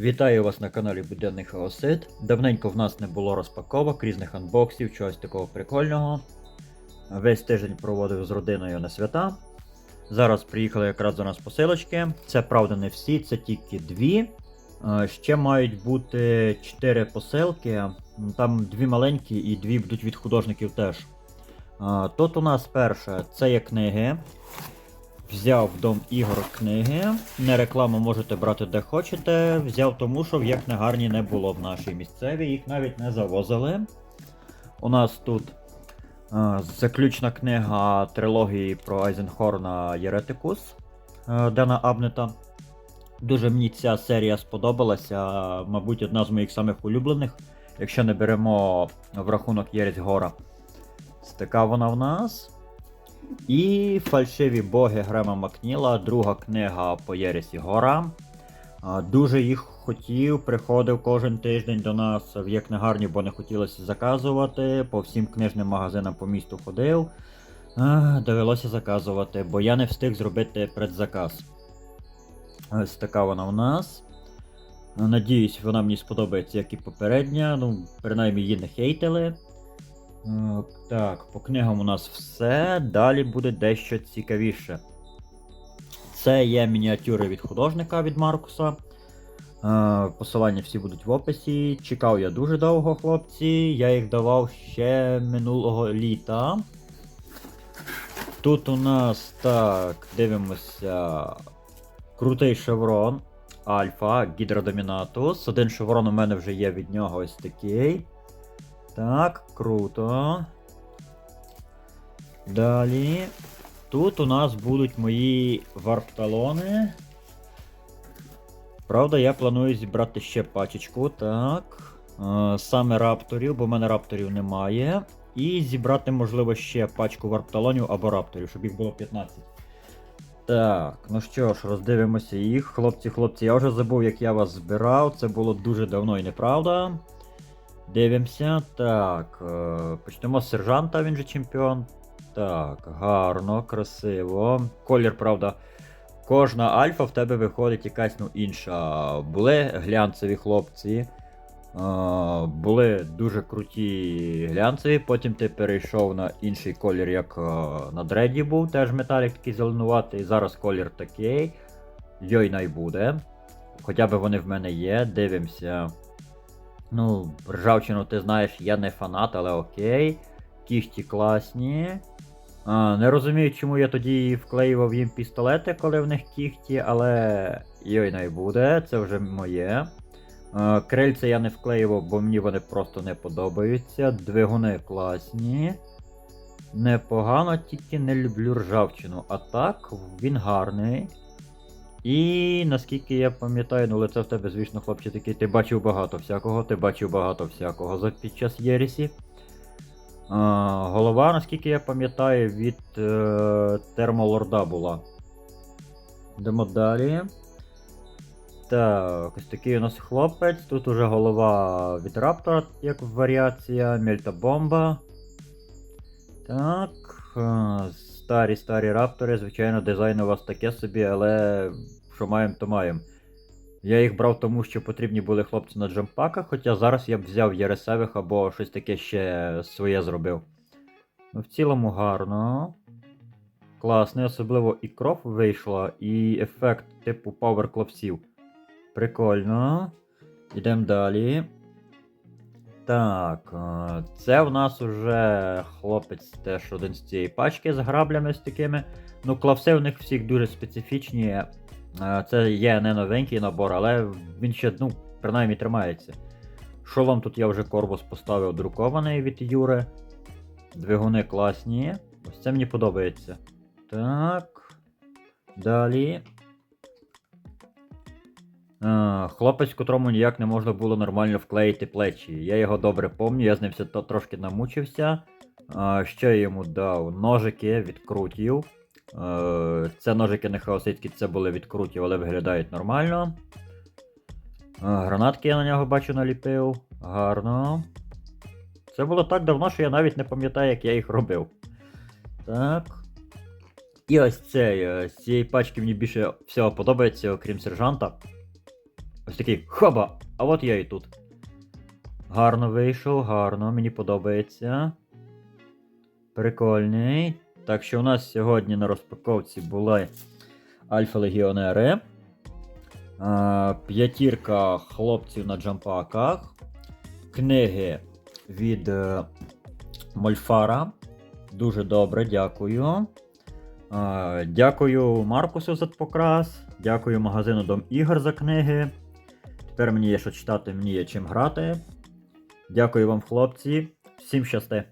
Вітаю вас на каналі Буденний Хаосит. Давненько в нас не було розпаковок, різних анбоксів, чогось такого прикольного. Весь тиждень проводив з родиною на свята. Зараз приїхали якраз до нас посилочки. Це правда не всі, це тільки дві. Е, Ще мають бути 4 посилки. Там дві маленькі і дві будуть від художників теж. Е, Тут у нас перше це є книги. Взяв дом ігор книги. Не рекламу можете брати де хочете. Взяв тому, що в як не гарні не було в нашій місцевій, їх навіть не завозили. У нас тут е, заключна книга трилогії про Айзенхорна Єретикус е, Дена Абнета. Дуже мені ця серія сподобалася. Мабуть, одна з моїх самих улюблених, якщо не беремо в рахунок Єресь Гора. Така вона в нас. І фальшиві боги Грема Макніла, друга книга по Єресі Гора. Дуже їх хотів, приходив кожен тиждень до нас в є книгарню, бо не хотілося заказувати. По всім книжним магазинам по місту ходив. Довелося заказувати, бо я не встиг зробити предзаказ. Ось така вона в нас. Надіюсь, вона мені сподобається, як і попередня. Ну, принаймні її не хейтили. Е, Так, по книгам у нас все. Далі буде дещо цікавіше. Це є мініатюри від художника від Маркуса. Е, Посилання всі будуть в описі. Чекав я дуже довго, хлопці. Я їх давав ще минулого літа. Тут у нас так, дивимося. Крутий шеврон. Альфа, Гідродомінатус. Один шеврон у мене вже є від нього ось такий. Так, круто. Далі. Тут у нас будуть мої варпталони. Правда, я планую зібрати ще пачечку, так. Е, Саме рапторів, бо в мене рапторів немає. І зібрати, можливо, ще пачку варпталонів або рапторів, щоб їх було 15. Так, ну що ж, роздивимося їх. Хлопці, хлопці, я вже забув, як я вас збирав. Це було дуже давно і неправда. Дивимося. Так. е, Почнемо з сержанта, він же чемпіон. Так, гарно, красиво. Колір, правда. Кожна альфа в тебе виходить якась ну, інша. Були глянцеві хлопці. е, Були дуже круті глянцеві, потім ти перейшов на інший колір, як е, на Дреді був, теж металік такий зеленуватий. Зараз колір такий. Йой най буде. Хоча б вони в мене є. Дивимося. Ну, ржавчину, ти знаєш, я не фанат, але окей. Кіхті класні. А, не розумію, чому я тоді вклеював їм пістолети, коли в них кіхті, але йой най буде, це вже моє. А, крильця я не вклеював, бо мені вони просто не подобаються. Двигуни класні. Непогано, тільки не люблю ржавчину. А так, він гарний. І наскільки я пам'ятаю, ну лице в тебе, звісно, хлопче такий, ти бачив багато всякого, ти бачив багато всякого за під час Єрісі. А, голова, наскільки я пам'ятаю, від е, термолорда була. Йдемо далі. Так, ось такий у нас хлопець. Тут уже голова від раптора, як варіація, мельтобомба. Так. Е, Старі старі раптори, звичайно, дизайн у вас таке собі, але що маємо, то маємо. Я їх брав тому, що потрібні були хлопці на джампаках, хоча зараз я б взяв єресевих або щось таке ще своє зробив. Ну, в цілому гарно. Класний, особливо і кров вийшла, і ефект типу Power клопсів. Прикольно. Йдемо далі. Так, е, це в нас уже хлопець теж один з цієї пачки з граблями з такими. Ну, клавси у них всіх дуже специфічні. Е, Це є не новенький набор, але він ще, ну, принаймні тримається. Шолом тут я вже корпус поставив друкований від Юри. Двигуни класні. Ось це мені подобається. Так. Далі. А, хлопець, котрому ніяк не можна було нормально вклеїти плечі. Я його добре пам'ятаю, я з ним все трошки намучився. Що я йому дав? Ножики від крутів. Е, Це ножики не хаоситські, це були від крутів, але виглядають нормально. Гранатки я на нього бачу наліпив. Гарно. Це було так давно, що я навіть не пам'ятаю, як я їх робив. Так. І ось цей. е, З цієї пачки мені більше всього подобається, окрім сержанта. Ось такий хоба! А от я і тут. Гарно вийшов, гарно, мені подобається. Прикольний. Так що у нас сьогодні на розпаковці були Альфа Легіонери. П'ятірка хлопців на джампаках. Книги від е, Мольфара. Дуже добре, дякую. Дякую Маркусу за покрас. Дякую магазину Дом Ігор за книги. Тепер мені є що читати, мені є чим грати. Дякую вам, хлопці. Всім щасти!